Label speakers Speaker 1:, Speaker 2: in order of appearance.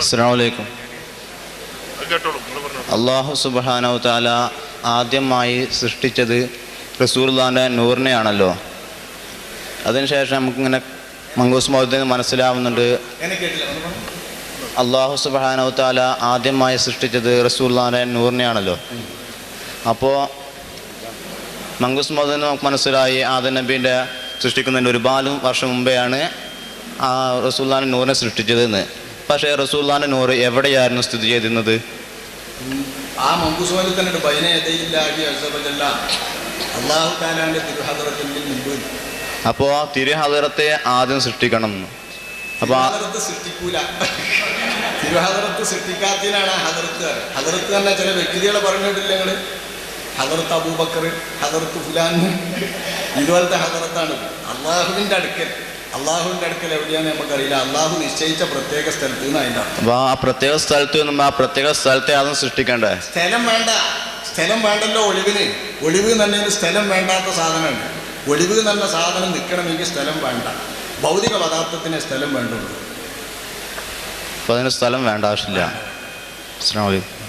Speaker 1: അസ്സാം വലൈക്കും
Speaker 2: കേട്ടോളൂ നിങ്ങൾ പറഞ്ഞോളൂ.
Speaker 1: അള്ളാഹു സുബാനോ താല ആദ്യമായി സൃഷ്ടിച്ചത് റസൂർദാന്റെ നൂറിനെയാണല്ലോ. അതിനുശേഷം നമുക്കിങ്ങനെ മങ്കൂസ് മൗദ്ദീന് മനസ്സിലാവുന്നുണ്ട്. അള്ളാഹു സുബാനോ താല ആദ്യമായി സൃഷ്ടിച്ചത് റസൂർദാന്റെ നൂറിനെയാണല്ലോ. അപ്പോൾ മങ്കൂസ് മൗദ്ദീന് നമുക്ക് മനസ്സിലായി ആദം നബീന്റെ സൃഷ്ടിക്കുന്നതിന്റെ ഒരുപാട് വർഷം മുമ്പെയാണ് ആ റസൂല്ലാന്റെ നൂറിനെ സൃഷ്ടിച്ചതെന്ന്. പക്ഷേ റസൂല്ലാന്റെ നൂറ് എവിടെയായിരുന്നു സ്ഥിതി ചെയ്തിരുന്നത്?
Speaker 3: ആ മമ്പുസ്വാലി തന്നെ അള്ളാഹു താലാന്റെ തിരുഹദറത്തിന്റെ മുമ്പ്.
Speaker 1: അപ്പോൾ തിരുഹദറത്തെ ആദ്യം സൃഷ്ടിക്കണം എന്ന്. അപ്പോൾ
Speaker 3: സൃഷ്ടിക്കൂല. തിരുഹദറത്ത് സൃഷ്ടിക്കാത്തതിനാണ് ഹദർത്ത് ഹദർത്ത് തന്നെ ചില വ്യക്തികളെ പറഞ്ഞിട്ടില്ല ഞങ്ങൾ ഹദർത്ത് അബൂബക്കർ ഹദർത്ത് ഫുലാൻ. ഇതുപോലത്തെ ഹദർത്താണ് അള്ളാഹുവിന്റെ അടുക്കൽ. അള്ളാഹുവിന്റെ അടുക്കൽ എവിടെയാന്ന് നമുക്കറിയില്ല. അള്ളാഹു നിശ്ചയിച്ച പ്രത്യേക സ്ഥലത്ത് നിന്ന് അതിന്റെ
Speaker 1: അപ്പോൾ ആ പ്രത്യേക സ്ഥലത്ത് നിന്നും ആ പ്രത്യേക സ്ഥലത്തെ അതും സൃഷ്ടിക്കണ്ടേ?
Speaker 3: സ്ഥലം വേണ്ട. സ്ഥലം വേണ്ടല്ലോ ഒളിവിന്. ഒളിവ് തന്നെ സ്ഥലം വേണ്ടാത്ത സാധനമുണ്ട് ഒളിവ് തന്നെ സാധനം നിൽക്കണമെങ്കിൽ സ്ഥലം വേണ്ട. ഭൗതിക പദാർത്ഥത്തിന് സ്ഥലം വേണ്ടുള്ളൂ.
Speaker 1: അപ്പോൾ അതിന് സ്ഥലം വേണ്ട ആവശ്യമില്ല. അസ്സാം വലൈക്കും